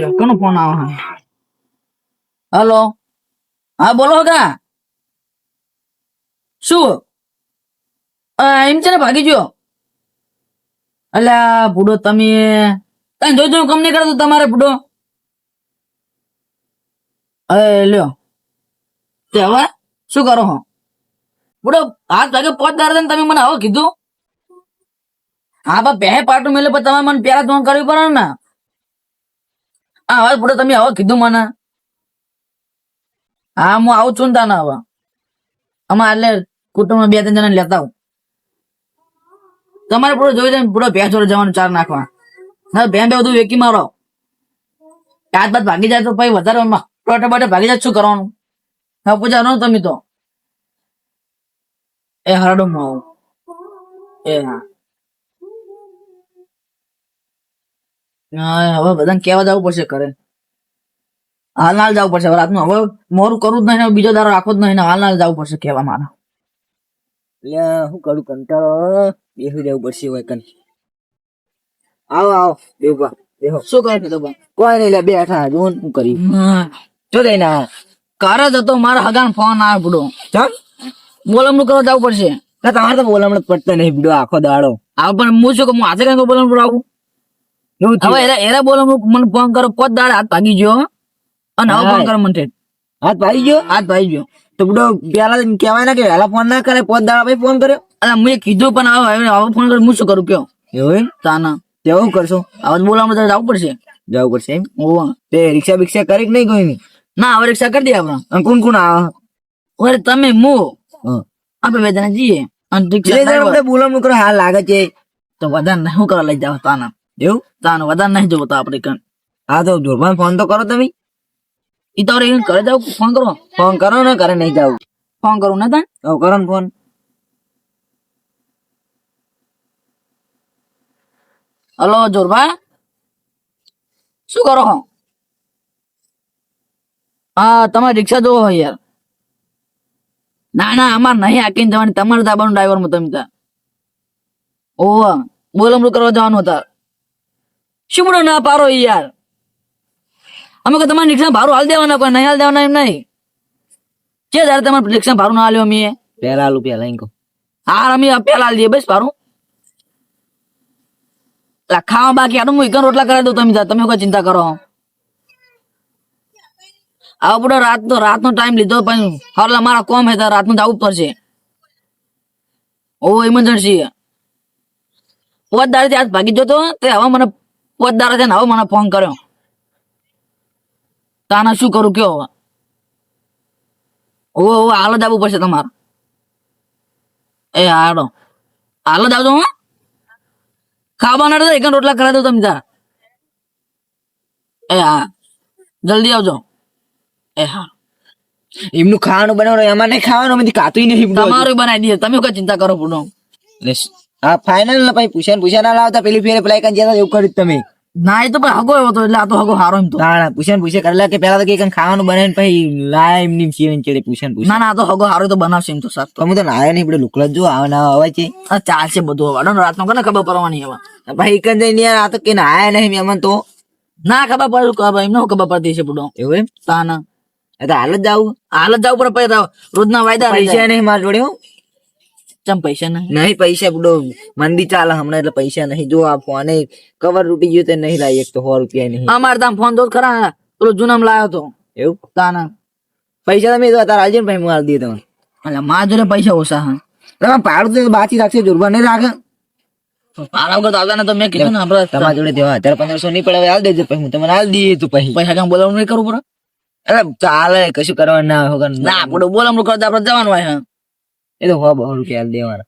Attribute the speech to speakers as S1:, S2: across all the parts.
S1: લ્યો, કોનો ફોન આવે હલો. હા બોલો કા શું? એમ છે ને ભાગી ગયો. અલ્યા ભૂડો તમે કઈ જોઈ કમ નહીં કરતો તમારે ભૂડો? અરે લ્યો. તે હવે શું કરો હો? બુડો હાથ વાગે પોત હતા તમે મને હવે કીધું? હા બા બે પાટું મેલે પણ તમે મને પેલા ફોન કરવી પડે ને. હા હવે પૂરો તમે હવે કીધું મને. હા, હું આવું છું ને તાને હવે. આમાં એટલે કુટુંબમાં બે ત્રણ જણા લેતા આવું. તમારે પૂરો જોઈ જાય પૂરો ભેંસ જોડે જવાનું ચાર નાખવા. ના ભેં બે બધું વેકી મારો. હાથ બાદ ભાગી જાય તો પછી વધારે ટોટે બાટે ભાગી જાય શું કરવાનું? હા નો તમે તો. એ હરડો હું આવું એ હા. હવે બધાને કેવા જવું પડશે ઘરે. હાલ હાલ જવું પડશે રાત રાતનું હવે મોરું કરવું જ નહીં ને બીજો દારો રાખો જ નહીં હાલ હાલ જવું પડશે કેવા મારા.
S2: એટલે શું કરું કંટાળો બેસી જવું પડશે હોય કન આવો આવો દેવભા દેહો
S1: શું કરે કીધું
S2: કોઈ નહીં લે બેઠા જો શું કરી. જો દઈ ના
S1: ઘરે જતો મારા હગાન ફોન આવે બુડો
S2: ચાલ
S1: બોલમણું કરવા જવું પડશે.
S2: તમારે તો બોલામણ પડતા નહીં બીડો આખો દાડો.
S1: આ પણ હું શું કે હું આજે કઈ બોલમણું આવું હવે. એરા એરા બોલમણું મને ફોન કરો પોત દાડ હાથ ભાગી ગયો અને હવે ફોન કરો મને
S2: હાથ ભાઈ ગયો?
S1: હાથ ભાગી ગયો.
S2: તો બધો પેલા કહેવાય ને કે વહેલા ફોન ના કરે પોત દાડા ભાઈ ફોન કર્યો?
S1: અરે મેં કીધું પણ હવે હવે ફોન કરું હું શું કરું કયો?
S2: એવું
S1: તાના.
S2: કરશો?
S1: હવે બોલામણું તો જવું પડશે.
S2: જવું પડશે એમ?
S1: ઓવા
S2: તે રિક્ષા બિક્ષા કરી કે નહીં કોઈ નહીં
S1: ના હવે રિક્ષા કરી દે આપણે.
S2: અને કોણ કોણ આવે?
S1: ઓરે તમે મો
S2: હા.
S1: આપણે બે જણા જઈએ. અને રિક્ષા
S2: બોલામણ કરો હાલ લાગે છે.
S1: તો વધારે શું કરવા લઈ જાવ તાના.
S2: એવું?
S1: તાના વધારે નહીં જોવો તો આપણે કણ
S2: હા તો જોરમાં ફોન તો કરો તમે.
S1: ઈ તો એને ઘરે જાવ ફોન કરો?
S2: ફોન કરો ને ઘરે નહીં જાવ.
S1: ફોન કરું ને તાન?
S2: તો કરો ને ફોન
S1: હલો જોરભા. શું કરો હો? હા તમારે રિક્ષા જોવો હોય યાર. ના ના અમાર નહીં આકીને જવાની. તમારે દાબાનું ડ્રાઈવરમાં તમે ત્યાં. ઓવા બોલમણું કરવા જવાનું હતા. શું ના પારો યાર. અમે કે તમારી રિક્ષા ભારું હાલ દેવાના કોઈ નહીં હાલ દેવાના એમ નહીં. કે જયારે તમારે રિક્ષા ભારું ના હાલ્યો અમે
S2: પેલા હાલું પહેલા એમ
S1: હાર અમે પહેલા હાલ દઈએ બસ ભારું ખાવા બાકી આનું હું એકન રોટલા કરાવી દઉં તમે તમે કોઈ ચિંતા કરો. આવો બધો રાત તો રાતનો ટાઈમ લીધો પણ હાલ મારા કોમ હે રાતનું જવું આવું પડશે. ઓ ઇમરજન્સી પોત દાડે આજ ભાગી જતો તે હવે મને પોત થઈને હવે મને ફોન કર્યો. તાને શું કરું કયો હવે? ઓ ઓ હાલ જ આવવું પડશે તમારે. એ હાડો હાલ જ આવજો હો. ખાવાના તો એક રોટલા કરાવી દો તમે તાર. એ હા. જલ્દી આવજો. એ હા.
S2: એમનું ખાવાનું બનાવવાનું એમાં નહીં ખાવાનું અમે કાતું નહીં
S1: તમારું બનાવી દઈએ. તમે કઈ ચિંતા કરો પૂરો
S2: હા ફાઇનલ ને પછી પૂછ્યા ને પૂછ્યા ના લાવતા પેલી ફેરે પેલા એકન જતા એવું કર્યું તમે.
S1: ના એ તો પણ હગો એવો તો એટલે આ તો હગો હારો એમ તો.
S2: ના ના પૂછ્યા પૂછે કરેલા કે પેલા તો કે એકન ખાવાનું બનાવીને પછી લાય એમની જીવન ચડે પૂછ્યા ને
S1: ના ના તો હગો હારો તો બનાવશે એમ તો સાત તો.
S2: તો હું તો નાયો નહીં પડે લુકલા જો આવે ના આવે છે.
S1: ચાલશે બધું વાડો રાતનો કોને ખબર પડવાની હવે?
S2: ભાઈ કંઈ જઈને યાર આ તો કે નાયા નહીં મહેમાન તો.
S1: ના ખબર પડે ખબર એમને ખબર પડતી છે પૂડો
S2: એવું એમ?
S1: તા ના
S2: આ તો હાલ જ જાવ.
S1: હાલ જ જાવ પડે પછી તો રોજના વાયદા રહી
S2: પૈસા નહીં મારા જોડે હો.
S1: ચમ પૈસા નહીં?
S2: નહીં પૈસા બધો મંદી ચાલે હમણાં એટલે પૈસા નહીં. જો આ ફોને કવર તૂટી ગયું તો નહીં લાવી એક તો સો રૂપિયા નહીં.
S1: અમારે ત્યાં ફોન તો ખરા. પેલો જૂનામ લાવ્યો તો.
S2: એવું?
S1: તાના.
S2: પૈસા તમે તો તારા આજે ભાઈ મારી દઈએ તમે
S1: એટલે મારા જોડે પૈસા ઓછા હા.
S2: તમે પાડું તો બાકી રાખશે જોરબા નહીં રાખે.
S1: મારા વગર તો આવતા ને તો મેં કીધું ને આપણે
S2: તમારા જોડે દેવા અત્યારે પંદરસો નહીં પડે હાલ દેજો પછી હું તમને હાલ દઈએ તું પછી.
S1: પૈસા કામ બોલાવવાનું નહીં કરવું પડે?
S2: અરે ચાલે કશું કરવાનું ના હોય
S1: ના બોલાવવાનું કરતા આપડે જવાનું હોય હા.
S2: એ તો હો બહુ રૂપિયા દેવાના.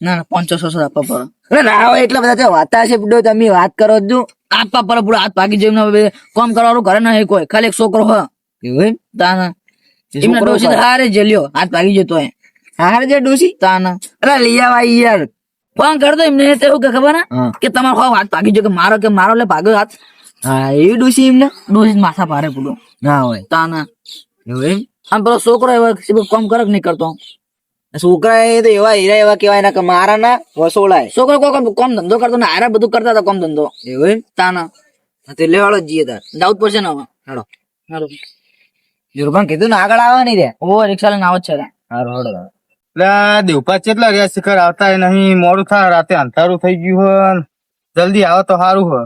S1: ના ના પાંચસો છસો આપવા પડો.
S2: અરે ના હોય એટલા બધા વાતા છે બુડો તમે વાત કરો જો
S1: આપવા પડો પૂરો હાથ ભાગી જાય કોમ કરવાનું ઘરે નહીં કોઈ. ખાલી એક છોકરો હ
S2: એવું
S1: તાના.
S2: એ
S1: ડોસી હારે જેલ્યો હાથ ભાગી જતો હોય.
S2: હારે જે ડોસી
S1: તાના.
S2: અરે લિયા ભાઈ યાર.
S1: ફોન કરતો એમને તેવું કે ખબર
S2: ના?
S1: કે તમારો હાથ ભાગી ગયો કે મારો કે મારો એટલે ભાગ્યો હાથ.
S2: હા એવી ડોસી એમને?
S1: ડોસી માથા ભારે પૂરો
S2: ના હોય.
S1: તાના.
S2: એવું
S1: આમ પેલો છોકરો એવા કામ કરે કે નહીં કરતો.
S2: છોકરા એ તો એવા હીરા એવા કેવાય ના કે મારા ના વસોળાય
S1: છોકરો કોઈ કોમ ધંધો કરતો ને હારા બધું કરતા હતા કોમ ધંધો.
S2: એવું
S1: તાના.
S2: તે લેવાડો જઈએ તાર.
S1: દાઉદ પડશે ને
S2: હેડો
S1: હેડો
S2: જોરભાન કીધું ને આગળ આવવાની રે.
S1: ઓ રિક્ષા લઈને આવો જ છે.
S2: હારો હાલો
S3: એટલે દેવપા કેટલા રહ્યા શિખર? આવતા નહીં મોડું થાય રાતે અંધારું થઈ ગયું હોય જલ્દી આવે તો સારું હોય.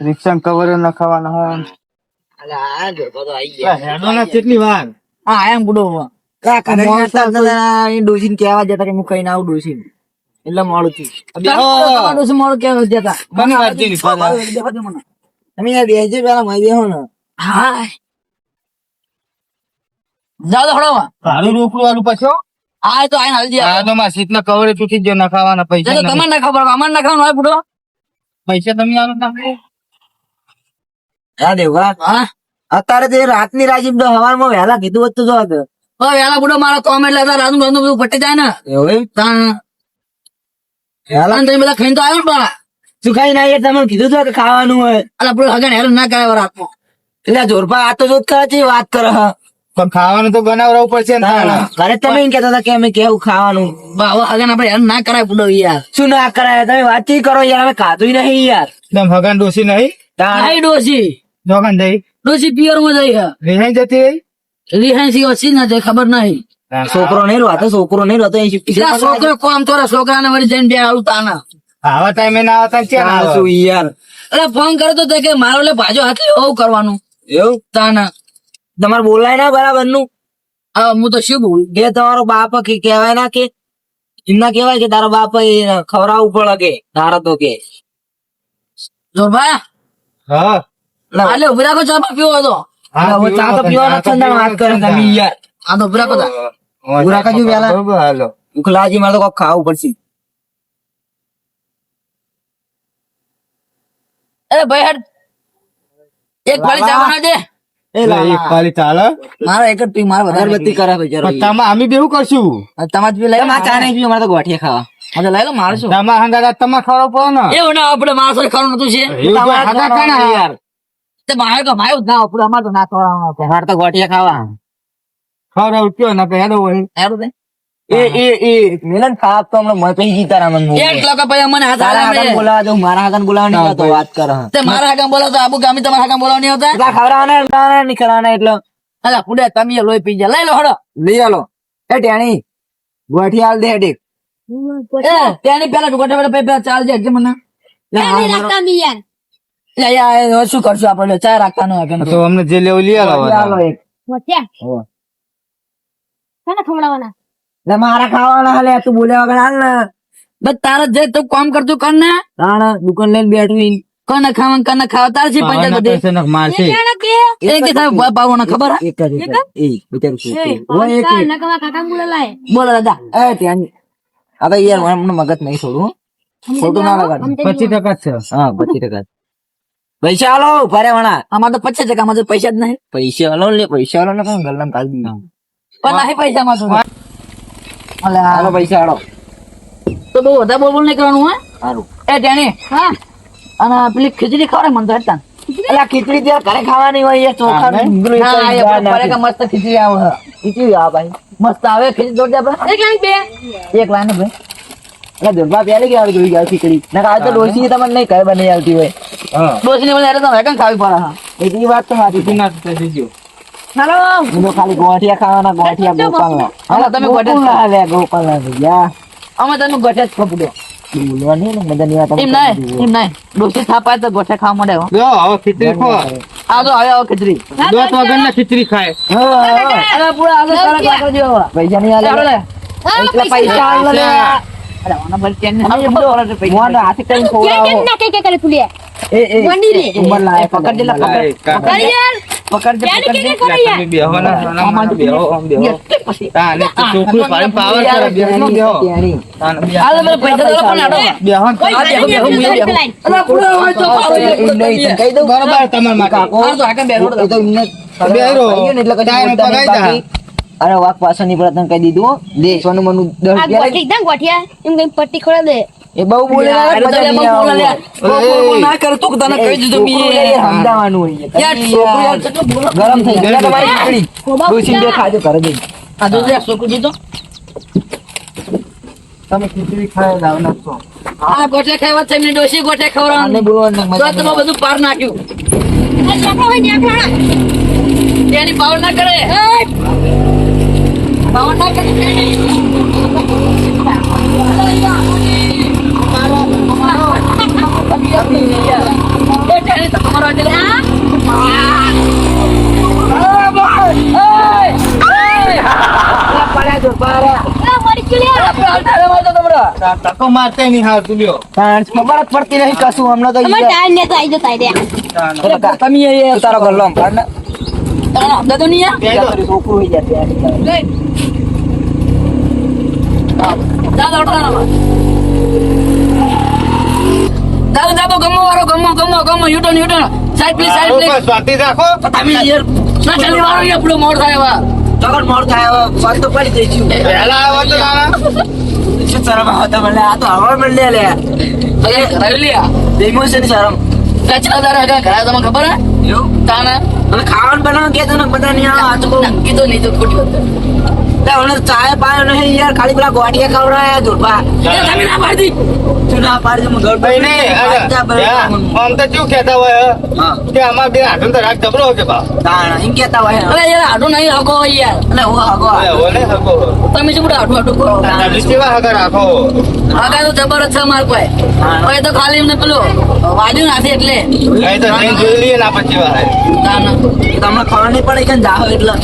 S3: રિક્ષા કવર નખાવાના હોય કેટલી વાર?
S1: હા આયા બુડો હવે.
S2: ગયા જતા કે હું કઈ ના આવું ડોસીને એટલે મોડું થયું.
S1: તમારા મોડું કેવા જતા.
S3: ઘણી વાર જેની ફાદા.
S1: દેખો દે મને.
S2: તમે બેસજો પેલા મય બેહો ને.
S1: હા જાઓ તો હળો હવે.
S3: રોકડું પછી? હો.
S1: તો આઈને
S3: મારા સીટના કવરે તૂટી જ નખાવાના પૈસા.
S1: તમારે ના ખબર અમારે ના ખાવાનું હોય બુડો.
S3: પૈસા તમે આલો તમે
S2: હા દેવા
S1: હા?
S2: અત્યારે તે રાતની રાજીપ તો હવારમાં વહેલા કીધું હતું તો જો હતો.
S1: હવે બુડો મારો કોમ એટલે રાતનું રાતનું બધું પટી જાય ને.
S2: એવું
S1: તાણ.
S2: વહેલા?
S1: તમે બધા ખાઈને તો આવ્યો ને બાળા
S2: સુખાઈ ખાઈ ના તમને કીધું તો ખાવાનું હોય.
S1: એટલે બુડો હગણ હેરાન ના કરાય રાતમાં
S2: એટલે જોરપા આ તો જોત કરે છે વાત કરે હ.
S3: પણ ખાવાનું તો બનાવવું પડશે.
S2: ઘરે તમે એમ કેતા હતા કે અમે કેવું ખાવાનું.
S1: બા હગન આપણે હેરાન ના કરાય બુડો યાર.
S2: શું ના કરાય? તમે વાતચીત કરો યાર અમે ખાધું નહીં યાર.
S3: તમે હગાન ડોસી નહીં?
S2: તાણ.
S1: ડોસી
S3: જોગન દઈ
S1: ડોસી પિયરમાં જઈ
S3: રિહાઈ જતી રહી?
S1: રિહાઈ ઓછી ના જાય ખબર નહીં.
S2: છોકરો નહીં રોતો છોકરો નહીં શિફ્ટ
S1: છોકરો કોમ તો છોકરા ને વળી જઈને બે આવું તાના.
S3: આવા ટાઈમે ના આવતા ક્યાં
S2: આવશું યાર.
S1: અરે ફોન કરે તો કે મારો એટલે ભાજો હાથે એવું કરવાનું.
S2: એવું?
S1: તાના.
S2: તમારે બોલાય ના બરાબરનું
S1: હા હું તો શું બોલું?
S2: કે તમારો બાપ કે કહેવાય ના કે? એમના કહેવાય કે તારો બાપ એ ખવડાવવું પડે કે? તારા તો કે.
S1: જો ભાઈ
S3: હા.
S1: આલે ઊભી રાખો ચા પીવો હતો.
S2: ચા તો પીવાનો ને વાત કરે તમે યાર.
S1: આ તો ઊભી રાખો તા.
S2: ઉભું રાખજો પહેલા.
S3: હાલો.
S2: ઉખલાજી મારે તો કોક ખાવું પડશે.
S1: અરે ભાઈ હટ એક વાળી ચા બનાવજે.
S3: એટલે
S1: મારો એક જ પી મારે વધારે
S2: અગરબત્તી
S3: અમે બેવું કરશું.
S1: તમારે પી લઈ
S2: ચા નહીં પીવું, મારે તો ગોઠિયા ખાવા.
S1: તો લઈ લો મારશું
S3: તમારા તમારે ખરો પડે ને.
S1: એવું ના આપણે માણસો ખાવાનું નતું છે.
S2: યાર.
S1: તે મારે તો મારે જ ના આપણે અમારે તો ના હતું.
S2: તો ખાવા.
S3: ખરો કયો ને કે હોય
S1: હેરું તે?
S2: એ એ એ મિલન ખાવા તો હમણાં રામન
S1: અમને હાથ
S2: તારા બોલાવા મારા આગળ બોલાવા નહીં વાત કરે
S1: તે મારા આગળ બોલો તો આબુ ગામી તમારા આગળ બોલાવ નહીં આવતા?
S2: એટલા ખવડાવવાના, એટલે
S1: અલા પુડે તમે લોહી પી જા લઈ લો હડો.
S2: લઈ આલો. એ ટેણી. ગોઠિયા હાલ દે હેઠી.
S1: એ પેલા ગોઠે ગોઠે પેલા ચાલ જાય મને. યાર શું કરશું આપડે ચા રાખતા આગળ
S3: તો અમને જે લેવું લઈ
S2: આવો એક. મારા ખાવાના હાલે તું બોલ્યા વગર હાલ ને.
S1: બસ તારા જે તું કામ કરતું કર ને.
S2: તાણ દુકાન લઈને બેઠું ઈ.
S1: કોને ખાવા કોને ખાવા? તાર છે પંચાયત બધી?
S3: મારશે
S1: એ કે સાહેબ ભાવ ખબર?
S2: એક જ. એ, બિચારું છોકરું. હો, એક, એક.
S1: બોલો દાદા.
S2: એ ત્યાં હવે યાર મને મગજ નહીં છોડું. ખોટું ના લગાડ.
S3: પચીસ ટકા જ છે.
S2: હા પચીસ ટકા પૈસા હાલો ભરે વણા.
S1: આમાં તો પચાસ ટકા માં તો પૈસા જ નહીં.
S2: પૈસા હાલો લે પૈસા હાલો ને કઈ ગલ્લામાં કાઢી દીધા
S1: પણ નહીં પૈસા માં શું અલે
S2: હાલો પૈસા હાલો
S1: તો બહુ વધારે બોલ બોલ નહીં કરવાનું હે?
S2: સારું.
S1: એ તેની અને પેલી ખીચડી ખવડે મને તો હતા
S2: એટલે ખીચડી ત્યાં ઘરે ખાવાની હોય એ ચોખા
S3: હા,
S1: ના એ
S2: દાળ
S1: આપણે મસ્ત ખીચડી આવે.
S2: ખીચડી આવે ભાઈ.
S1: મસ્ત આવે ખીચડી દોડ દે આપણે એક લાઈન ભાઈ.
S2: એટલે દુર્ગા પહેલી કે આવી ગઈ ખીચડી. ના આ તો ડોસી તમને નહીં ઘરે બની આવતી હોય.
S1: ડોસી ને બોલે તો વેકન ખાવી પડે? હા
S2: એટલી વાત તો સાચી
S3: ના થઈ ગયો?
S1: હાલો.
S2: હું ખાલી ગોઠિયા ખાવાના ગોઠિયા ગોપાલના.
S1: હાલો તમે ગોઠિયા
S2: ગોકુળના હાલે ગોપાલના ભૈયા
S1: અમે તને ગોઠે જ ખપડો.
S2: બોલવા ને મજા નહીં
S1: એમ નહીં એમ નહીં. ડોસી થાપાય તો ગોઠે ખાવા મળે
S3: જો હવે ખીચડી ખો.
S1: આ તો હવે હવે ખીચડી.
S3: દોત વગર ના ખીચડી ખાય.
S2: હા, હા.
S1: અરે પૂરા આગળ કડક
S2: પૈસા નહીં
S1: લે,
S2: હાલે
S1: લે.
S2: એટલા પૈસા લે
S1: અરે આના ચેન ને
S2: એમ તો મોઢા હાથે કરીને ખવડાવો. એ એ ઉંમર લાયક
S1: પકડ દે લા, પકડ. પકડ દે, પકડ દે.
S3: તમે બેહો ના આમાં તો બેહો આમ બેહો
S1: પછી.
S3: તાને તો છોકરું પાડીને પાવર કરે બેહો ના બેહો. તાને
S1: હાલો, પેલા પૈસા દો, પણ હાલો.
S3: બેહો
S1: આ બેહો, બેહો, હું બેહો. અલા, પૂરો હોય તો પાડો,
S2: નહીં, કહી દઉં
S3: બરોબર તમારા માટે
S2: કાકો
S1: તો આગળ બેહો,
S2: તો એમને
S3: બેહરો.
S2: કહી ગયું ને એટલે નહીં
S3: પગાઈ
S2: બાકી. અરે વાક પાછળની પડે તને કહી દીધું દે સોનું મનું દસ રૂપિયા લે. એ બહુ બોલે ના,
S1: હાલો, તો
S2: મજા
S1: લે, બહુ બોલે,
S2: આવે.
S1: લે. બહુ બોલ બોલ. ના કર, તું તને કહી દીધું મી
S2: મેં. સમજાવવાનું હોય
S1: યાર,
S2: ગરમ થઈ ગયો. તમારી ખીચડી. ડોશી દે ખાજો ઘરે જઈને.
S1: આ લે, છોકરું દીધો.
S3: તમે ખીચડી ખાય લાવ છો
S1: આ ગોઠે ખાવા છે એમની ડોશી ગોઠે
S2: આને
S1: ખવડાવવાનું
S2: બોલવાનું
S1: તો તમે બધું પાર નાખ્યું. આ છોકરો હોય ત્યાં ખાણા. કરે પાવર ના કરે.
S3: તકો મારતે નહીં હાર તું લ્યો.
S2: ખબર જ પડતી નહીં કશું હમણાં તો
S4: તો
S2: તો તમે તારો ગલ્લો આમ કાઢ
S1: તો નહીં આ?
S2: છોકરું હોય
S1: દાદા ઉઠાના ગમો વાળો ગમો ગમો ગમો U turn U turn side please side please
S3: Swati રાખો
S1: તમે યાર ના ચાલી વાળો યાર આપણો મોડ થાય વા
S2: તગડ મોડ થાય વા ફોન તો પડી જઈશું.
S3: પહેલા આવો તો નાના
S2: શું શરમ આવે મને આ તો હવા મળે લે
S1: અરે કરાવી લ્યા
S2: ઇમોશન શરમ
S1: કચરા દારા કા કરાય તમને ખબર હે તાના
S2: અને ખાવાનું બનાવ કે તને બધા નહીં આવે આ તો
S1: કીધું નહીં તો ખોટી વાત
S2: હમણાં ચાય પાયો નહીં યાર ખાલી પેલા ગોટિયા ખવડાયા ધોળપા
S1: એ તમે ના પાડી
S2: તું ના પાડી હું પાછા બરાબર.
S3: આમ તો શું કહેતા હોય
S2: હા?
S3: કે આમાં બે હાથો તો રાખ જબરો કે બા.
S2: તાણ એમ કહેતા હોય
S1: અરે યાર આડો નહીં હકો યાર.
S2: અને હું હકો આવ્યો.
S3: ને હગો
S1: તમે શું આડો આડો કરો
S3: કેવા હગા રાખો?
S1: આગા તો જબર છે માર કોઈ. કોઈ તો ખાલી એમને પેલું વાજ્યું નાખે એટલે.
S3: કઈ તો નહીં જોઈ લઈએ ને ના
S1: તાના
S2: એ તમને ખબર નહીં પડે કે જાઓ એટલે.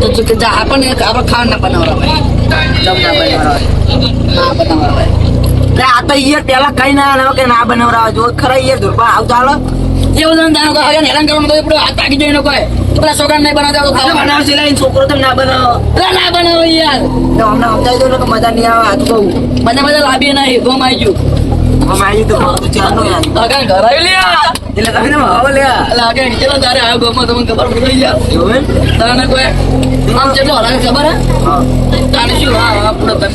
S1: તો જો કે જા આપણને આપણે ખાવા ના
S2: જમના બનાવરા
S1: ના બનાવરા
S2: લે, આ તો યાર પેલા કઈ ના આવે કે ના બનાવરા જો ખરા યાર દુર્બા આવતા હાલો.
S1: એવું તમે જાણો કે હવે હેરાન કરવાનું તો આપણે હાથ તાકી જોઈને કોઈ. પેલા છોકરા નહીં બનાવતા તો ખાવા.
S2: બનાવશે છોકરો તમે ના બનાવો.
S1: ના બનાવો યાર.
S2: તો અમને સમજાવી દો કે મજા નહીં આવે આ તો કહું
S1: બધા બધા લાભી નહીં ગોમ આવી ગયું.
S2: અમે આવી તો ચાલો યાર.
S1: આગળ ઘર આવી લ્યા.
S2: એટલે તમે ને હવે
S1: એટલે આગળ ચલો તારે આવ્યો ગોમાં તમને ખબર પડી જાય
S2: એવું
S1: તારે કોઈ આમ ચેટલો હરાવે ખબર હે. તારે શું હા પૂરો તમે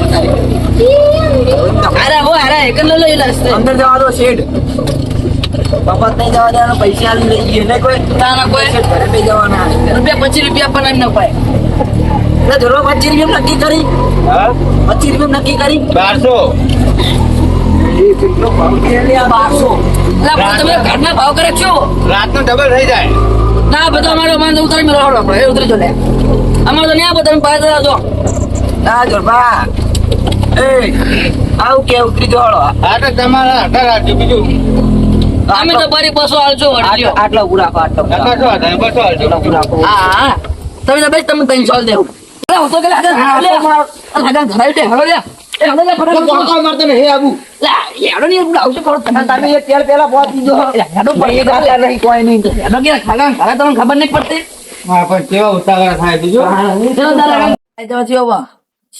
S1: પતાવી. અરે હો અરે એક લો લઈ લસ્તે
S2: અંદર જવા દો શેડ પપ્પા નહીં જવા દેવાનો પૈસા આલી લઈ ગયે. ને કોઈ
S1: તારા કોઈ
S2: ઘરે નહીં જવાના.
S1: રૂપિયા પચીસ રૂપિયા પણ એમ ન પાય.
S2: એટલે ધોરો પચીસ રૂપિયા નક્કી કરી? પચીસ રૂપિયા નક્કી કરી?
S3: બારસો.
S2: બારસો.
S1: એટલે પણ તમે ઘરના ભાવ કરે છો?
S3: રાતનું ડબલ થઈ જાય.
S1: ના બધો અમારો અમારે તો ઉતારી આપણે એ ઉતરી જો લે. અમારે તો નહીં આપો તમે પાસે જો.
S2: ના જોરબા એ આવું કે ઉતરી જો
S3: આ તો તમારા રાખજો બીજું.
S1: અમે તો બરી બસો હાલશો
S2: આટલા ઉભું આટલો
S3: બસો હાલજો.
S1: હા તમે તો બસ તમે ત્રણ સોલ દેવું અરે હું તો કે દે હવે ખબર નહીં પડતી.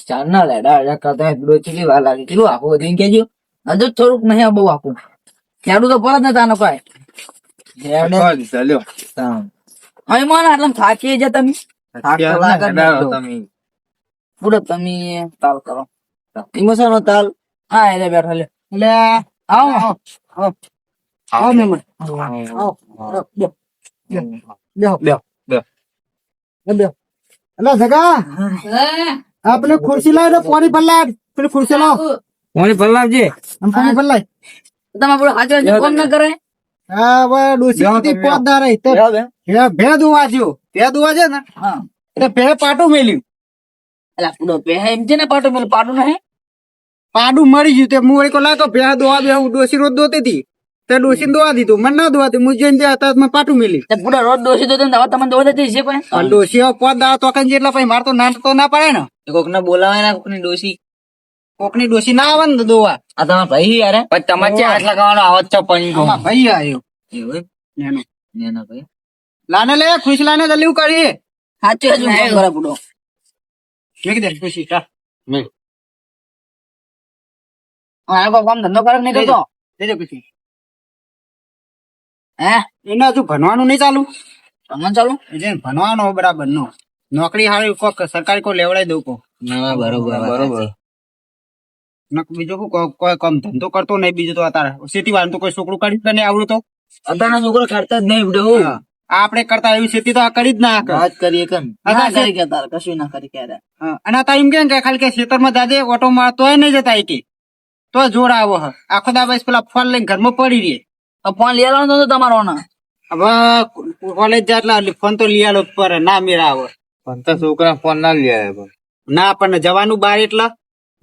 S2: ચાર ના લેડા કરતા એટલું ચીલી વાર લાગે. કેટલું આપો બધું કેજો
S1: હજુ થોડુંક નહીં બહુ આપું ખેડૂત તો પરત નતા આનો કોઈ. હવે મોન આટલા થાકી જાય તમે.
S2: જ
S1: પૂરો તમે. તાલ કરો.
S2: ઇમોશન નો તાલ.
S1: હા એટલે બેઠો લે.
S2: એટલે
S1: આવો આવો આવો. મેમન આવો બેહો. બેહો
S2: બેહો.
S1: બેહો
S5: અલા જગા.
S1: હે?
S5: ખુરશી લાવ પાણી ભરલાય પેલી ખુરશી લાવ.
S2: પલ્લાવજે
S5: આમ પાણી ભરલાય
S1: તમે આપણું હાજર કોમ ના કરે?
S5: હા હવે ડોસી પોતદાર રહી. તો હે, ભે દુવા જ્યો ભે દુવા છે ને?
S1: હા.
S5: એટલે ભે પાટું મેલ્યું.
S1: એટલે પૂરો પે એમ છે ને પાટું પેલું પાટું નહીં?
S5: પાડું મળી ગયું તે હું વળી લાગો ભે દોવા બે હું ડોસી રોજ દોતી હતી. તે ડોસી દોવા દીધું. મને ના દોવાતી હું જોઈને ત્યાં હતા મેં પાટું મેલી
S1: પૂરા રોજ ડોસી તો તમે તમે દોષ હતી છે
S5: પણ ડોસી પોત દાવા તો કંઈ જેટલા પછી મારે તો ના ના પડે ને.
S2: કોક ને બોલાવે ના કોક ડોસી
S5: કોકની ડોસી ના આવે ને દોવા.
S2: આ તમારા ભાઈ યાર? પણ તમારે ક્યાં આટલા ગાવાનો આવત છે પણ
S5: ભાઈ આવ્યો
S2: એવું
S5: નેનો.
S2: ભાઈ.
S5: લાને લે ખુશ લાને જલ્દી કરી
S1: સાચું હજુ કોમ પૂડો
S5: મેં દે ખુશી.
S1: આ કામ ધંધો કરે નહીં કરતો?
S5: દેજો ખુશી.
S1: હે?
S5: એને હજુ ભણવાનું નહીં ચાલુ?
S1: ભણવાનું ચાલુ?
S5: એટલે ભણવાનો બરાબર નો. નોકરી હારી કોક સરકારી કોઈ લેવડાવી દઉં કો
S2: ના બરોબર બરોબર.
S5: બીજું શું કોઈ- કામ ધંધો કરતો નહીં બીજો તો અત્યારે ખેતી વાળું તો કોઈ છોકરું કરી નહીં આવડું તો.
S2: અત્યારના છોકરો કરતા જ નહીં બધું
S5: આપણે કરતા એવી ખેતી તો આ કરી જ ના
S2: વાત કરીએ કેમ?
S1: ના કરી કે તારે કશું ના કરી
S5: કે અને તા એમ કેમ કે ખાલી કે ખેતરમાં જાજે ઓટો મારતો હોય નહીં જતા કે તો જોર આવો હ. આખો દાબા પેલા ફોન લઈને ઘરમાં પડી રહી.
S1: તો ફોન લઈ આવવાનો તો તમારો ના
S5: હવે કોલેજ જાય એટલે ફોન તો લઈ આલો પર ના મેરા આવો.
S3: પણ તો છોકરા ફોન ના લઈ આવ્યા
S5: ના આપણને જવાનું બાર એટલે?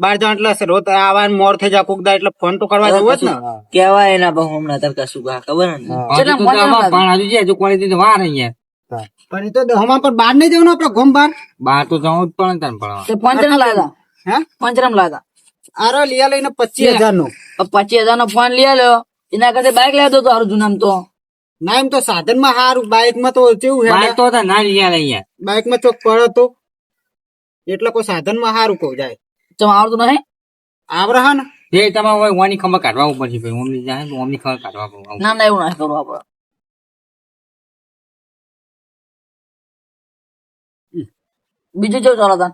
S5: બાર જવા એટલે રોત આવા મોર થઈ જાય કોકદા એટલે ફોન તો કરવા જવું ને.
S2: કેવાય એના બહુ હમણાં તરકા શું ગા ખબર ને?
S1: કેટલા ફોન વાર અહીંયા.
S5: પણ એ તો હમણાં પણ બહાર નહીં જવાનું આપડે ગોમ બાર
S1: તે ફોન કેટલા લાગ્યા
S5: હે?
S1: ફોન કેટલા લાગ્યા
S5: આરો લિયા લઈને પચીસ હજાર નો
S1: પચીસ હજાર નો ફોન લઈ લ્યો. એના કરતા બાઈક લેતો તો હારું જૂનામ તો.
S5: ના એમ તો સાધનમાં સારું બાઇકમાં તો કેવું હે બાઇકમાં ચોક પડો તો. એટલે કોઈ સાધનમાં સારું કહું જાય.
S1: ચમ આવડતું નહીં?
S5: આવડે હા ને
S1: ના ના એવું ના કરવું આપણે. બીજું જો ચાલો તા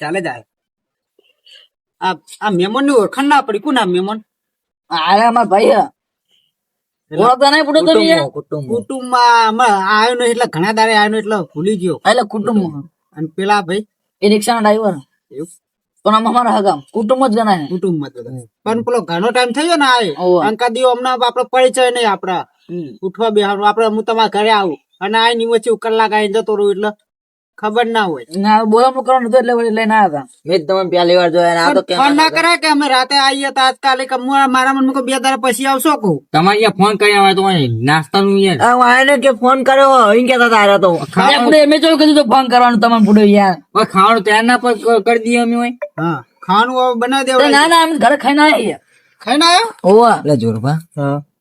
S5: ચાલે જાય. આ આ મેમનની ઓળખાણ ના પડી. કોણ આ મેમન
S1: અરે અમાર ભાઈ. ઓળખતા નહીં પડે તો
S2: કુટુંબ.
S5: કુટુંબમાં આવ્યો નહીં એટલે ઘણા દારે આવ્યો એટલે ભૂલી ગયો.
S1: એટલે કુટુંબ.
S5: અને પેલા ભાઈ?
S1: એ રિક્ષા ડ્રાઈવર
S5: એવું?
S1: પણ આમ અમારા હગામ. કુટુંબ જ ગણાય.
S5: કુટુંબ જ પણ પેલો ઘણો ટાઈમ થઈ ગયો ને આ અંકાદીઓ હમણાં આપડે પરિચય નહીં આપડા ઉઠવા બેહાડું. આપડે હું તમારા ઘરે આવું. અને આ ની વચ્ચે કલાક આઈ જતો રહું એટલે ખબર ના હોય.
S1: ના બોલામણું કરવાનું હતું એટલે લઈને આવ્યા.
S2: મેં જ તમે પહેલી વાર જોયા ને આ તો
S5: ફોન ના કરાય કે અમે રાતે આવીએ તો આજકાલ કે મારા મનમાં કહું બે દાડા પછી આવશો કહું.
S2: આ હું આને કે ફોન કર્યો અહીં કેતા હતા આર્યા તો.
S1: હતા આપણે એમ જોયું કીધું તો ફોન કરવાનું તમારે પૂડો યાર
S5: હા ખાવાનું હવે બનાવી
S1: તો
S5: દેવા
S1: ના ના અમે ઘરે ખાઈને આવ્યા
S5: ખાઈને આવ્યો?
S1: ઓવા
S2: એટલે જોરભા.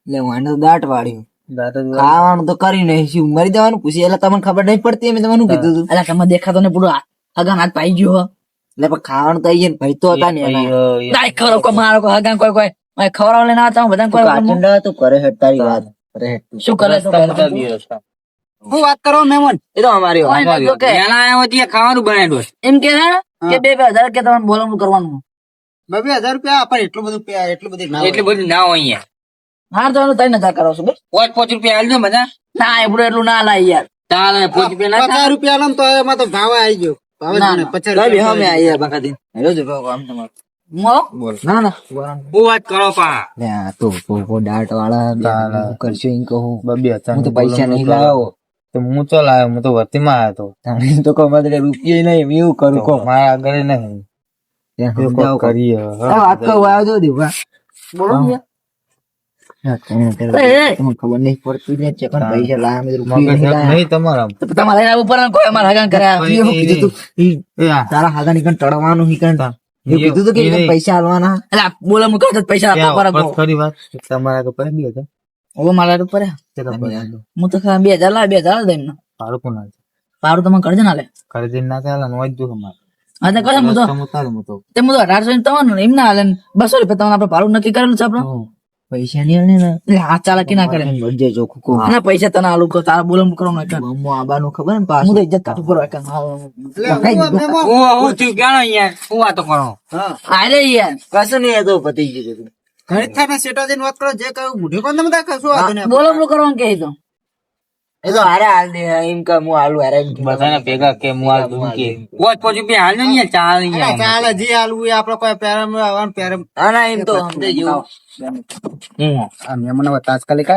S2: એટલે હું આને તો દાટ વાળ્યું. ખાવાનું તો કરી નહીં શું મરી જવાનું પૂછી એટલે તમને ખબર નહીં પડતી મેં તમને કીધું હતું
S1: એટલે તમે દેખાતો ને પૂરો. અગાન હાથ પાઈ ગયો
S2: એટલે પણ ખાવાનું તો અહીંયા ભાઈ તો હતા ને
S1: ખરો કોઈ મારો કો અગાન કોઈ કોઈ. મેં ખવડાવ લઈને આવતા હું બધા કોઈ
S2: કાચુંડા તું કરે હેડ તારી વાત. કરે હેડ તું.
S1: શું કરે શું?
S5: હું વાત કરો મહેમાન
S2: એ તો અમારી વાત.
S1: બનાવ્યું કે. એમ કે ને કે બે બે હજાર કે તમારે બોલવાનું કરવાનું.
S5: બે હજાર રૂપિયા પણ એટલું બધું પે- એટલું બધું ના હોય.
S1: હાર તો ત્રણ હજાર કરો છો બસ ના એટલું એટલું ના લાય યાર
S5: પચાસ રૂપિયા લઉં તો એમાં તો ભાવ આવી ગયો ભાવ જ
S1: ના,
S5: મને
S1: ના.
S5: પચાસ
S2: કઈ બે
S5: રૂપિયા
S2: અમે આયા બકાદી. હેલો જો બાબુ, આમ તમારું.
S1: મો
S2: ના ના લે આ તો પોપો દાટ વાળા
S3: તારા.
S2: હું કરશો એમ કહું
S3: બબે હતા
S2: હું તો પૈસા નહીં લાવ્યો
S3: તો હું ચો લાવ્યો હું તો વતીમાં આવ્યો તો
S2: તમે તો કહો મારે રૂપિયા નહીં એમ એવું કરું કહો
S3: મારા આગળ નહીં
S2: ત્યાં
S3: એ
S2: સમજાવો
S3: કોક
S2: કહો.
S3: કરીએ
S2: આ વાત કહું આવ્યો તો દેવા
S1: બોલો ને યાર.
S2: હા, તમે અત્યારે
S1: એ, એ.
S2: તમને ખબર નહીં પડતી ને છે પણ પૈસા લાયા મેં કીધું
S3: મગજ
S2: રૂપિયા નહીં
S3: તમારા.
S1: તમારે કોઈ અમારા હગા કર્યા?
S2: તારા કીધું તું કે એને
S3: નહીં.
S2: પૈસા આલવાના
S1: એટલે બોલાવવાનું કરતા પૈસા આપવા
S3: ત્યાં ખરી વાત. તમારા આગળ પડી ગયો છે
S1: ઓ મારા ઉપર હું તો
S3: કોણ
S1: પારું તમે કરજો ના લે
S3: કરે ના ચાલે ને જ જો અમારે.
S1: હા કહે હું તો
S3: રસ્તો ઉતારું હું તો
S1: તે હું તો અઢારસો ની તમારું ને એમ ના હાલે બસો રૂપિયા તમને આપણે ભાડું નક્કી કરેલું છે આપણે?
S2: પૈસા નહીં આલે ને.
S1: એટલે હાથ ચાલાકી ના કરે?
S2: મળજે ચોખ્ખું કહું.
S1: ના પૈસા તને આલુ કો તારા બોલવાનું કરવાનું એટલે
S2: મમ્મો આબાનું ખબર ને
S1: હું
S2: પાછું
S1: તો ઇજ્જત કાઢું પર
S5: એટલે હું મહેમાન હા
S1: આલે યાર.
S2: કશું નહીં તો પતી ગયું બધું.
S5: ઘરે થાય ને સેટા જઈને વાત કરો જે કહ્યું મોઢે કોણ તમે કશું
S1: બોલવાનું કરવાનું કે તો
S2: એ તો હારે હાલ દે એમ કે હું હાલું હારે
S3: બધાને ભેગા કે હું આ દઉં કે.
S5: અલા, ચાલે જે હાલવું એ આપડે કોઈ પેરમ આવવાનું પેરમ
S2: ના એમ તો
S5: આ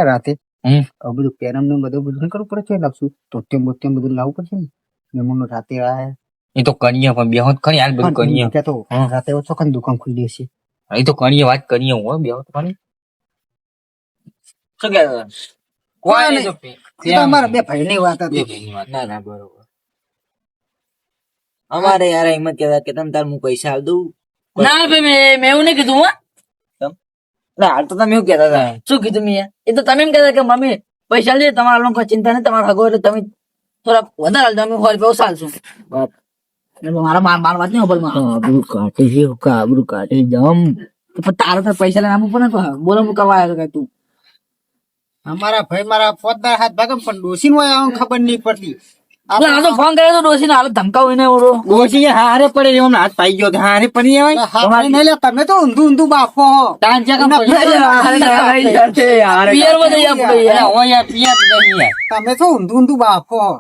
S5: રાતે.
S3: હમ.
S5: બધું પેરમ ને બધું બધું કરવું પડે છે લાગશું ટોટેમ બોટેમ બધું લાવવું પડશે ને. મહેમાનો રાતે આયા.
S6: એ તો કરીએ પણ બેહોત ખરી હાલ બધું કણીએ
S5: કે તો રાતે ઓછો ખાને દુકાન ખુલ્લી હશે
S6: એ તો કણીએ વાત કરીએ હું હો, બે ખરી.
S2: શું કહેતો હતો?
S6: કોઈ નહીં
S5: અમારા બે ભાઈ ની વાત હતી.
S2: ના ના બરોબર. અમારે યાર હિંમત કહેતા કે તમે તાર હું પૈસા આલ દઉં.
S1: ના ભાઈ મેં મેં એવું નહીં કીધું હા.
S2: ના હાલ તો તમે એવું કહેતા હતા.
S1: શું કીધું મેં એ તો તમે એમ કહેતા કે મમ્મી પૈસા લે તમારા લોકો ચિંતા નહીં તમારા હગો એટલે તમે થોડા વધારે હાલ તમે હોય બહુ સાલશું મારા માર માર વાત નહીં ઉપરમાં
S2: આબરૂ કાઢે છે આબરૂ કાઢે જમ.
S1: તારે તો પૈસા લઈને આપવું પડે બોલો કરવા આવ્યો તું.
S5: અમારા ભાઈ મારા ફોજદાર હાથ ભાગમ પણ ડોસી નું આવું ખબર નહીં પડતી.
S1: એટલે આ તો ફોન કર્યો તો ડોસી ને હાલ ધમકાવું ઓરો
S6: ડોશી હારે પડે હાથ પાઈ ગયો હારે પડી આવે
S5: હા, નહીં લે તમે તો ઊંધું ઊંધું બાફો હો.
S6: તાન છે
S1: પિયરમાં જઈ આપણે યાર.
S6: ઓય નહીં
S5: તમે તો ઊંધું ઊંધું બાફો હો.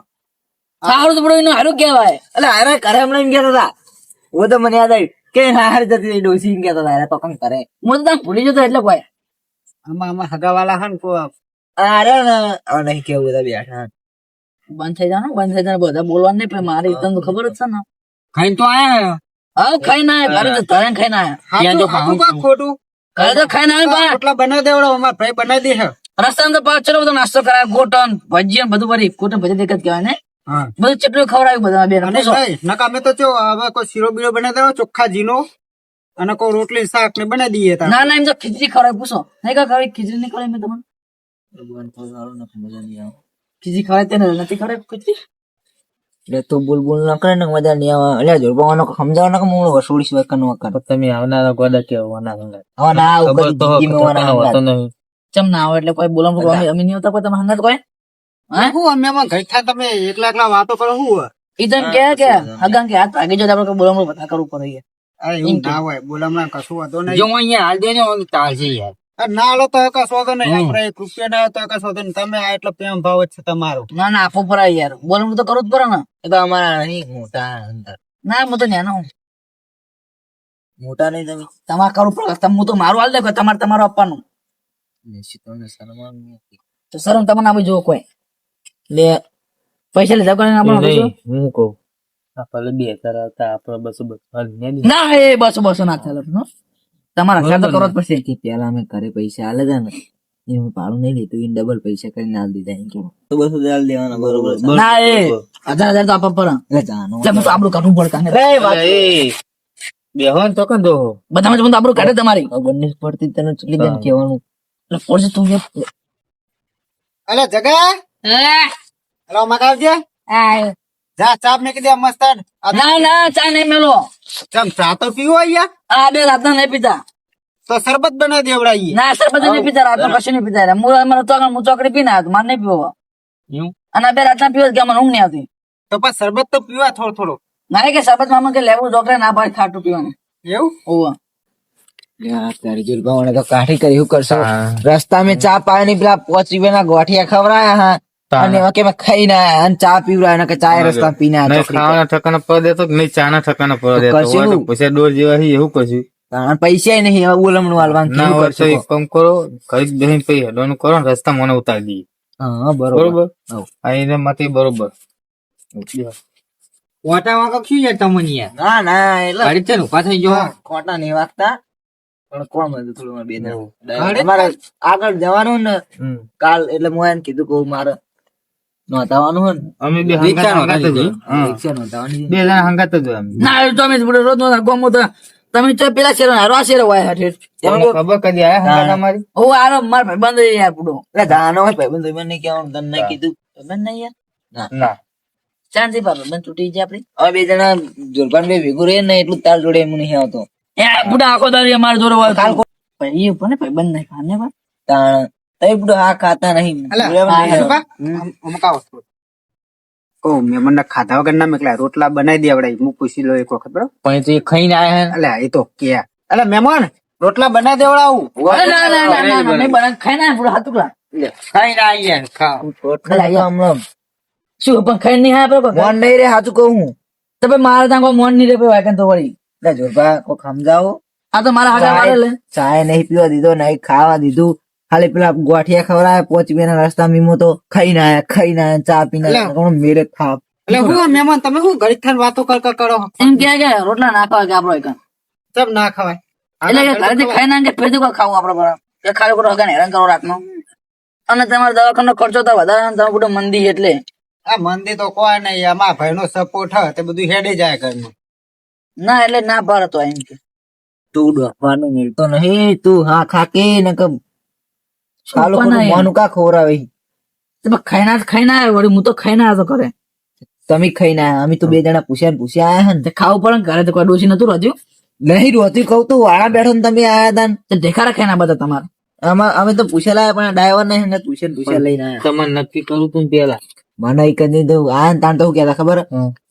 S1: સારું તો પડ્યું હારું કહેવાય.
S2: એટલે અરે ઘરે હમણાં એમ કહેતા હતા. હું તો મને યાદ કે હાર જતી ડોસી એમ કહેતા હતા, તો કમ કરે.
S1: હું તો ભૂલી જતો એટલે ભાઈ
S5: આમાં આમાં હગાવાલા હે ને કોઈ.
S2: અરે ના નહીં કેવું બધા બેઠા
S1: બંધ થઈ જાવ બંધ થઈ જાય બધા બોલવાનું નહીં પણ મારી તો ખબર જ છે ને.
S6: તો આયા
S1: હા ખાઈ ના ઘરે તો તરે ખાઈ ના
S6: ત્યાં તો
S5: ખોટું.
S1: ઘરે તો ખાઈ ના પણ
S5: રોટલા બનાવી દેવડો અમાર ભાઈ બનાવી દે હે.
S1: રસ્તામાં તો પાછો ચલો બધો નાસ્તો કરાય ગોટન ભજીયા બધું ભરી ગોટન ભજી દેખત જ કહેવાય ને. બધું ચટણી ખવડાવ્યું બધા બે
S5: નકા અમે તો હવે કોઈ શીરો બીરો બનાવી દેવો ચોખ્ખા જીનો અને કોઈ રોટલી શાક ને બનાવી દઈએ
S1: ના ના એમ તો ખીચડી ખવડાવી પૂછો. નહીં કા ખવડાવી ખીચડી નહીં ખવડાવી મેં તમને ખીચડી ખવડાવી તેને નથી ખવડાવી ખીચડી
S2: એટલે તું બોલ બોલ ના કરે ને મજા નહીં આવે. એટલે જોડવાનો સમજાવવાનો કે હું વસૂડી સિવાય કનો કર
S6: તમે આવનારા ગોડા કેવાના હંગાત.
S2: હવે ના આવું કદી
S6: તો કે
S2: જિંદગીમાં
S6: તો. નહીં.
S1: ચમ ના આવે એટલે કોઈ બોલવાનું અમે અમે નહીં હોતા કોઈ તમે હંગત કોઈ?
S5: હું? અમે આમાં ઘઈ થાય તમે એકલા એકલા વાતો કરો શું હોય?
S1: ઈ તો એમ કે કે હગાં કે હાથ જાય તો આપણે બોલવાનું પતા કરવું પડે
S5: અરે એવું ના હોય. બોલામણા કશું વાંધો નહીં.
S6: જો અહીંયા હાલ દેજો ને ચાલશે યાર
S5: અરે ના આલો તો નહીં. આપણે એક રૂપિયા ના તો તમે આ એટલો પ્રેમ ભાવ જ છે તમારો.
S1: ના ના આપો યાર. તો કરવું જ પડે ને.
S2: એ તો અમારા નહીં મોટા અંદર.
S1: ના હું તો ન્યાનો
S2: મોટા નહીં તમે.
S1: તમારે કરવું પડે. તમે હું તો મારું હાલ દે તમારે તમારું આપવાનું.
S2: દેશી તમને
S1: તો સર તમને આપણે જોવો કોઈ.
S2: લે
S1: પૈસા લીધા કરીને આપણે
S6: હું કહું. આ બે હજાર આવતા બસો બસો. ને
S1: એ બસો બસો ના ચાલે. તમારા ખર્ચ કરો જ પડશે.
S2: કે પેલા અમે ઘરે પૈસા આલે હતા ને એ હું ભાડું નહીં લીધું એ ડબલ પૈસા કરીને આલ દીધા એમ કેવું. તો બસ આલ દેવાના બરોબર
S1: ના એ હજાર હજાર તો આપવા પડે.
S2: એટલે જાનો.
S1: એટલે હું આપણું કાઢવું પડે કાંઈ.
S6: અરે, એ બેહોન તો કંદો.
S1: બધામાં તો આપણું કાઢે તમારી.
S2: બંને પડતી તને ચૂલી બેન કહેવાનું.
S1: એટલે ફોર્સ તું કે
S5: અલે જગા. અરે મગાવજે જા ચા મેકી દે મસ્ત
S1: ના ના ચા નહીં મેલો.
S5: ચમ ચા તો પીવો અહીંયા?
S1: આ બે રાતના નહીં પીતા
S5: તો શરબત બનાવી દેવડાઈ
S1: ના શરબત નહીં પીતા રાત કશું નહીં પીતા હું મને તો હું ચોકડી પીને આવ્યો મારે નહીં પીવો? અને બે રાતના પીવો કે મને ઊંઘ નહીં આવતી.
S5: તો પણ શરબત તો પીવા થોડો થોડો.
S1: ના કે શરબતમાં કે લેવું ચોકડે ના ભાઈ ખાટું પીવાનું.
S5: એવું?
S1: ઓવા
S2: યાર તો કાઠી કરી શું કરશો? રસ્તા મેં ચા પાણી ની પેલા પોચ રૂપિયાના ગોઠિયા ખવડાયા હા. અને કે મેં ખાઈ ના અને ચા પીવડા અને કે ચા રસ્તા પીને
S6: નહીં
S2: ચોકડી
S6: ખાવાના ઠકાના પર દેતો કે નહીં ચાના ઠકાના પર દેતો
S2: કશું.
S6: હોય દોર જેવા હી એવું કશું
S2: અને પૈસા નહીં હવે ઓલમણું હાલવાનું
S6: ના
S2: કરશો
S6: એક કામ કરો ખરીદ બેહીને પૈ હેડવાનું કરો ને રસ્તા મને ઉતારી દઈએ.
S2: હા બરોબર.
S6: એને માટે બરોબર.
S5: વાટા વાંકો શું છે તમને
S2: ના ના એટલે
S6: ગાડી છે ને ઊભા થઈ ગયો
S2: ખોટા નહીં વાગતા. પણ કોણ બધું થોડું મારે બે? આગળ જવાનું ને કાલ એટલે મોયન એને કીધું કહું મારે નોંધાવાનું હોય
S6: અમે બે હંગાત હંગાત જ
S2: રિક્ષા નોંધાવાની
S6: બે જણા હંગાત જ અમે.
S1: ના એ તો અમે રોજ નો ગમો તો તમે તો પેલા શેરો હારો આ શેરો વાય હેઠ
S6: ખબર કદી આયા હંગાત અમારી?
S1: ઓ આરો માર ભાઈ બંધ યાર પૂડો
S2: એટલે જાનો હોય ભાઈબંધ ભાઈબંધ કહેવાનું તને નહીં કીધું.
S1: નહીં યાર
S6: ના.
S1: ચાંદી બાબા બંધ તૂટી જાય આપડે
S2: હવે બે જણા જોરબાન બે ભેગું રહે ને એટલું તાર જોડે એમ નહીં આવતો.
S1: એ બુડા આખો દાડી અમાર જોડે હોય. કાલ ભાઈ પણ નહીં ખાને ભાઈ.
S2: તાણ તઈ બધું આ ખાતા નહીં?
S5: ઓ મેમન ના ખાધા વગર ના મેકલા રોટલા બનાવી દેવડાવી હું પૂછી લો એક વખત બરાબર?
S6: પણ એ તો ખાઈને આયા હે
S5: અલ્યા એ તો કે. અલ્યા મહેમાન રોટલા બનાવી દેવડાવું
S1: ના ના ના ના ના નહીં બને ખાઈ ના પૂરા હાથુકલા
S6: ખાઈને આયા ખા
S2: રોટલા હમણાં
S1: શું પણ ખાઈ નહીં હા આપણે
S2: મોન નહીં રે સાચું કહું હું.
S1: તો ભાઈ મારે ત્યાં કોઈ મોન નહીં રે ભાઈ વાયકન તો વળી.
S2: લે જોરબા કોઈ સમજાવો.
S1: આ તો મારા હાથે વાળે લે.
S2: ચાય નહીં પીવા દીધો નહીં ખાવા દીધું. ખાલી પેલા ગોઠિયા ખવડાયા પોચ ના રસ્તા મીમો તો ખાઈ ના આયા ખાઈ ના આયા, ચા પીને. કોણ મેરે થાપ.
S5: એટલે હું મહેમાન તમે શું ઘડી ખાન વાતો કર કર કરો?
S1: એમ કે કે રોટલા ના ખાવા કે આપણો એક
S5: સબ ના ખવાય?
S1: એટલે કે ઘરેથી ખાઈ ના કે ફેરથી કોઈ ખાવું આપણે બરાબર. કે ખાલી ખોટો હગાને હેરાન કરો રાતનો. અને તમારો દવાખાનો ખર્ચો તો વધારે તમે બધું મંદી એટલે.
S5: આ મંદિર તો કોઈ નહીં અમારા ભાઈ નો સપોર્ટ હે તે બધું હેડે જાય ઘરમાં.
S1: ના એટલે ના ભરતો તો એમ કે.
S2: તું ડોફવાનું મિલતો નહીં તું હા ખાકે ને કે
S1: આ
S2: કા ખવડાવે
S1: તો પણ ખાઈ ના ખાઈ આવ્યો વળી હું તો ખાઈ ના આવ્યો તો ઘરે.
S2: તમે ખાઈ ના આયા. અમે તો બે જણા પૂછ્યા પૂછ્યા આયા હે ને
S1: ખાવું પડે ઘરે તો કોઈ ડોસી નતું રાખ્યું.
S2: નહીં રોતી કહું તો વાળા બેઠો ને તમે આયા તા ને.
S1: ઢેખારા બધા તમારે.
S2: આમાં અમે તો પૂછેલા પણ ડ્રાઈવર નહીં ને પૂછે ને લઈને આયા.
S6: તમારે નક્કી કરું તું પેલા.
S2: મને એક જ તો આ તાણ તો શું ખબર.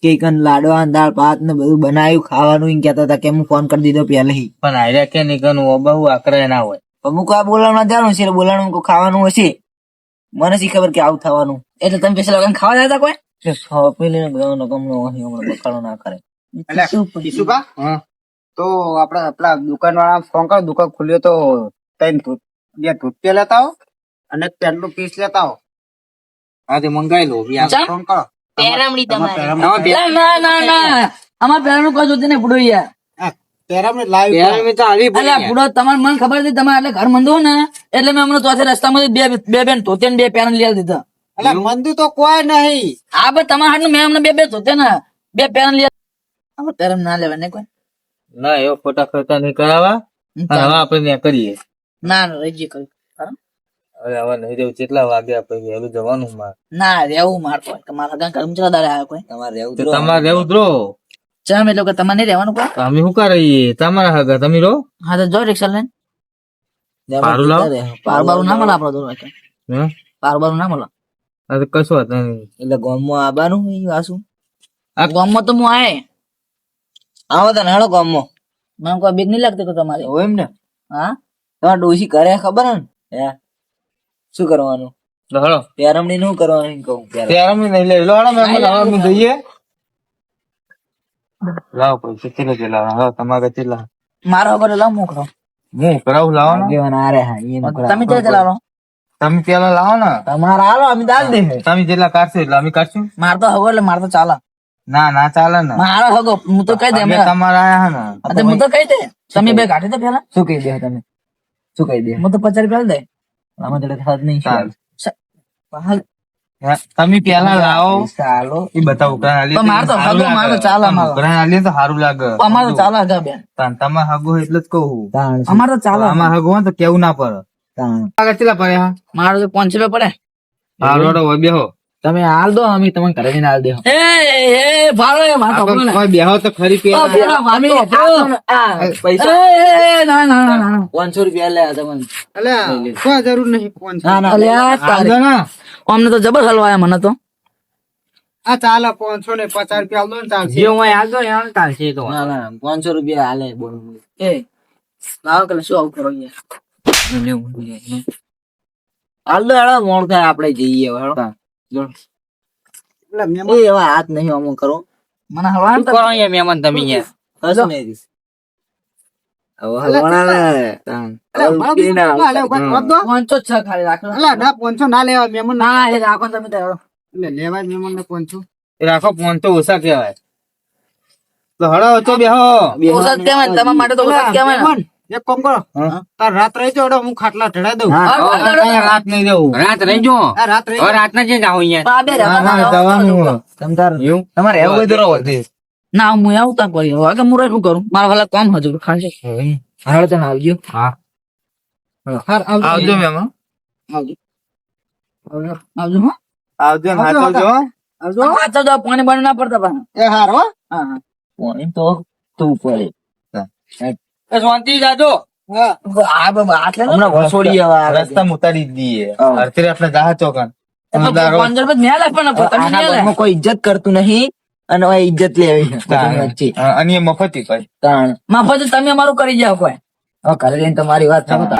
S2: કે એક લાડવા દાળ ભાત ને બધું બનાવ્યું ખાવાનું એમ કેતા હતા કે હું ફોન કરી દીધો પહેલા
S6: પણ આર્યા કે નહીં કનું બહુ આકરા ના હોય.
S2: અમુક આ બોલાવવા જવાનું છે એટલે બોલાવવાનું કોઈ ખાવાનું હશે. મને શી ખબર કે આવું થવાનું.
S1: એટલે તમે પેલા લોકોને ખાવા જતા કોઈ?
S2: ના
S6: હા.
S5: તો આપડે આપડા દુકાન વાળા ફોન કરો દુકાન ખુલ્યો તો ત્રણ બે ધૂપિયા લેતા આવો અને પેન્ટનું પીસ લેતા આવો. હા તે મંગાવી લો? ફોન કરો.
S1: ના ના ના ના. અમાર પેલાનું કોઈ જોતી નહીં પડો યાર
S5: પેરામણી લાવી તો આવી
S1: અલ્યા બુડો તમારે મને ખબર હતી તમારે એટલે ઘર મંદો ને? એટલે મેં હમણાં ચોથે રસ્તામાંથી બે બે બેન ધોતે બે પેન લઈ દીધા.
S5: એટલે મંદિર તો કોઈ નહીં.
S1: આ બે તમારા હાથનું મેં હમણાં બે બે ધોતે ને બે પેન લઈ આપણે પેરમ ના લેવા ને કોઈ?
S3: ના એવો ખોટા ખર્ચા નહીં કરાવવા. હવે આપણે ત્યાં કરીએ.
S1: ના ના
S3: હવે હવે નહીં રહેવું કેટલા વાગે આપણે વહેલું જવાનું માર.
S1: ના રેવું મારતો હોય કે મારા કર્મચારી આવ્યો કોઈ.
S2: તમારે રહેવું
S3: તમારે રહેવું જ રહો
S1: ચમ એટલે કે તમારે નહીં રહેવાનું કોઈ
S3: અમે શું કરીએ તમારા હગા તમે રહો.
S1: હા તો જો રિક્ષા લઈને.
S3: પારું લાવ.
S1: પાર બારું ના મળે આપડે
S3: હે?
S1: પાર બારું ના મળે.
S3: આ તો કશું વાત નહીં.
S2: એટલે ગામમાં આવવાનું હોય આ
S1: ગામમાં તો હું આય.
S2: આવો તો નાળો ગામમાં.
S1: મને કોઈ બીક નહીં લાગતી કે તમારી.
S2: હોય એમ ને?
S1: હા?
S2: તમારે ડોસી કરે ખબર હે ને? હે? શું કરવાનું?
S3: હળો
S2: પેરમણી નું કરવાનું કહું પેરમણી.
S3: નહીં લે. લો હળો મેં જઈએ. લાવો પૈસા કેટલા કેટલા હવે તમારે કેટલા
S1: મારો ખબર લાવ મોકલો
S3: હું કરાવું લાવો ને
S2: હારે હા,
S1: તમે ક્યાં ચલાવો?
S3: તમે પેલા લાવો ને.
S2: તમારે આલો અમે દાલ દે.
S3: તમે જેટલા કાઢશો એટલે અમે કાઢશું.
S1: માર તો હગો એટલે માર તો ચાલે.
S3: ના ના ચાલે ને.
S1: મારો હગો હું તો કહી દે
S3: અમે તમારા આયા ને.
S1: હા, તો હું તો કહી દે. તમે બે કાઢી દે પેલા.
S2: શું કહી દે તમે? શું કહી દે?
S1: હું તો પચાસ રૂપિયા દે.
S2: આમાં જોડે થાત નહીં
S3: ચાલ. તમે પેલા લાવો
S2: ચાલો
S3: એ બતાવો આલીએ
S1: મારે તો હગો, મારો તો ચાલે મારો.
S3: આલીએ તો સારું લાગે
S1: અમારો ચાલો ચાલે હગા બેન
S3: તાન તમારે હગો એટલે જ કહું
S1: અમારો ચાલો
S3: અમાર ચાલે હગો તો કેવું ના પડે. આગળ કેટલા પડ્યા
S1: મારો તો પાંચસો રૂપિયા પડે
S3: હાલો તો હોય બેહો
S2: તમે હાલ દો અમે તમને ઘરે જઈને હાલ દેહો
S1: એ એ ભાડો એ માર તો
S3: કોઈ બેહો તો ખરી
S1: ઓ,
S3: પેલા
S1: પેલા
S2: પૈસા
S1: એ, ના ના ના ના
S2: પાંચસો રૂપિયા લે તમને
S5: અલ્યા કોઈ જરૂર નહીં ફોન
S2: ના ના
S1: અલ્યા તારે. અમને તો જબર હલવાયા મને તો.
S5: આ ચાલે પાંચસો ને પચાસ રૂપિયા આલો ને ચાલશે
S3: જે હોય હાલ દો ચાલશે તો.
S2: ના ના પાંચસો રૂપિયા હાલે બોલ
S1: એ લાવો કે શું આવું કરો યાર
S2: હાલ દો હેડો મોડ થાય આપણે જઈએ હવે હેડો જો.
S5: એટલે મેં
S2: એ હવે હાથ નહીં અમુક કરો.
S1: મને
S2: હલવાના
S5: મહેમાન
S1: તમે તો હેડો.
S5: એટલે લેવા મહેમાન ને પાંચસો
S3: રાખો. તો. ઓછા કેવાય હળો તો બેહો.
S1: જ તમારા માટે તો ઓછા જ.
S5: મહેમાન, એક કામ કરો. તાર રાત રહી જાઓ હું ખાટલા ઢળાઈ દઉં.
S3: રાત નહીં જવું
S6: રાત રહેજો
S5: રાત
S6: જે અહીંયા?
S3: ના,
S2: તાર
S3: એવું?
S2: તમારે એવું રહો.
S1: ના હું આવું તા કરી હવે કે હું શું કરું. મારા વાલા કામ હજુ ખાશે.
S2: હાલ તને આવજો
S3: હા.
S5: હાર, આવજો.
S3: આવજો મહેમાન
S5: આવજો.
S1: આવજો. હા.
S3: આવજો ને હાચવજો આવજો
S5: આવજો.
S1: આ તો જો પાણી બાણી ના પડતા પાછા.
S5: એ હાર હો.
S1: હા
S2: પાણી તો તું પડે.
S3: શાંતિ જાજો.
S1: મેં પણ
S2: કોઈ ઇજ્જત કરતું નહીં. અને હવે ઇજ્જત લેવી.
S3: અને એ મફતી કઈ.
S2: તાણ.
S1: મફત તમે અમારું કરી જાઓ કોઈ.
S2: હવે ઘરે જઈને તમારી વાત સાંભળતા